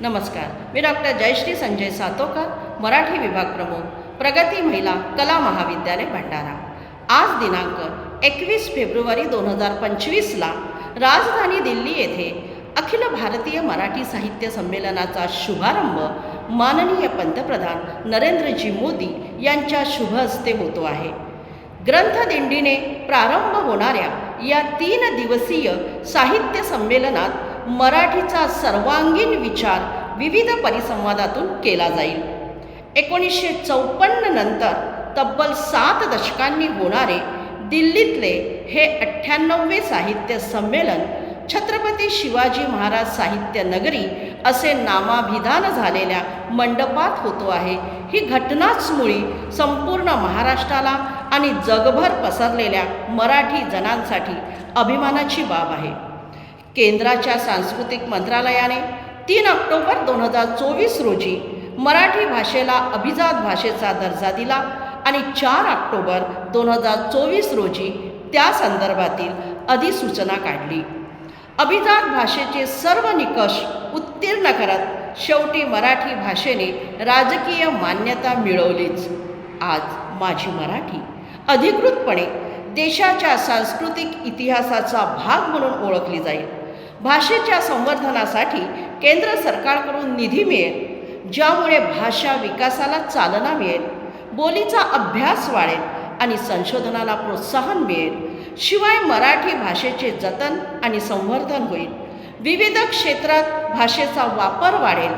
नमस्कार मी डॉक्टर जयश्री संजय सातोकर मराठी विभाग प्रमुख प्रगती महिला कला महाविद्यालय भंडारा. आज दिनांक एकवीस फेब्रुवारी दोन हजार पंचवीसला राजधानी दिल्ली येथे अखिल भारतीय मराठी साहित्य संमेलनाचा शुभारंभ माननीय पंतप्रधान नरेंद्रजी मोदी यांच्या शुभ हस्ते होतो आहे. ग्रंथदिंडीने प्रारंभ होणाऱ्या या तीन दिवसीय साहित्य संमेलनात मराठीचा सर्वांगीण विचार विविध परिसंवादातून केला जाईल. एकोणीसशे चौपन्न नंतर तब्बल सात दशकांनी होणारे दिल्लीतले हे अठ्ठ्याण्णववे साहित्य संमेलन छत्रपती शिवाजी महाराज साहित्य नगरी असे नामाभिधान झालेल्या मंडपात होतो आहे. ही घटनाच मुळी संपूर्ण महाराष्ट्राला आणि जगभर पसरलेल्या मराठी जनांसाठी अभिमानाची बाब आहे. केंद्राच्या सांस्कृतिक मंत्रालयाने तीन ऑक्टोबर दोन हजार चोवीस रोजी मराठी भाषेला अभिजात भाषेचा दर्जा दिला आणि चार ऑक्टोबर दोन हजार चोवीस रोजी त्या संदर्भातील अधिसूचना काढली. अभिजात भाषेचे सर्व निकष उत्तीर्ण करत शेवटी मराठी भाषेने राजकीय मान्यता मिळवलीच. आज माझी मराठी अधिकृतपणे देशाच्या सांस्कृतिक इतिहासाचा भाग म्हणून ओळखली जाईल. भाषेच्या संवर्धनासाठी केंद्र सरकारकडून निधी मिळेल ज्यामुळे भाषा विकासाला चालना मिळेल बोलीचा अभ्यास वाढेल आणि संशोधनाला प्रोत्साहन मिळेल. शिवाय मराठी भाषेचे जतन आणि संवर्धन होईल. विविध क्षेत्रात भाषेचा वापर वाढेल.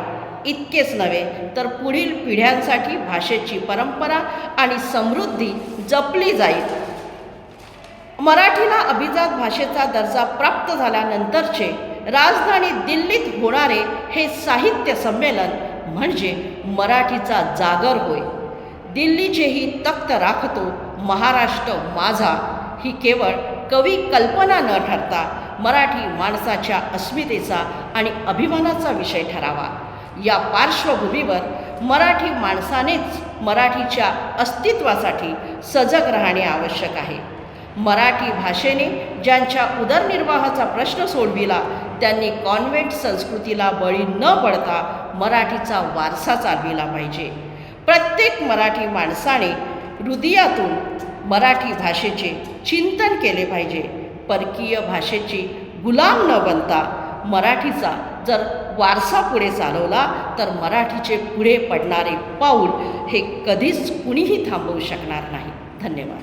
इतकेच नव्हे तर पुढील पिढ्यांसाठी भाषेची परंपरा आणि समृद्धी जपली जाईल. मराठीला अभिजात भाषेचा दर्जा प्राप्त झाल्यानंतरचे राजधानी दिल्लीत होणारे हे साहित्य संमेलन म्हणजे मराठीचा जागर होय. दिल्लीचेही तख्त राखतो महाराष्ट्र माझा ही केवळ कवी कल्पना न ठरता मराठी माणसाच्या अस्मितेचा आणि अभिमानाचा विषय ठरावा. या पार्श्वभूमीवर मराठी माणसानेच मराठीच्या अस्तित्वासाठी सजग राहणे आवश्यक आहे. मराठी भाषेने ज्यांच्या उदरनिर्वाहाचा प्रश्न सोडविला त्यांनी कॉन्व्हेंट संस्कृतीला बळी न पडता मराठीचा वारसा चालविला पाहिजे. प्रत्येक मराठी माणसाने हृदयातून मराठी भाषेचे चिंतन केले पाहिजे. परकीय भाषेची गुलाम न बनता मराठीचा जर वारसा पुढे चालवला तर मराठीचे पुढे पडणारे पाऊल हे कधीच कुणीही थांबवू शकणार नाही. धन्यवाद.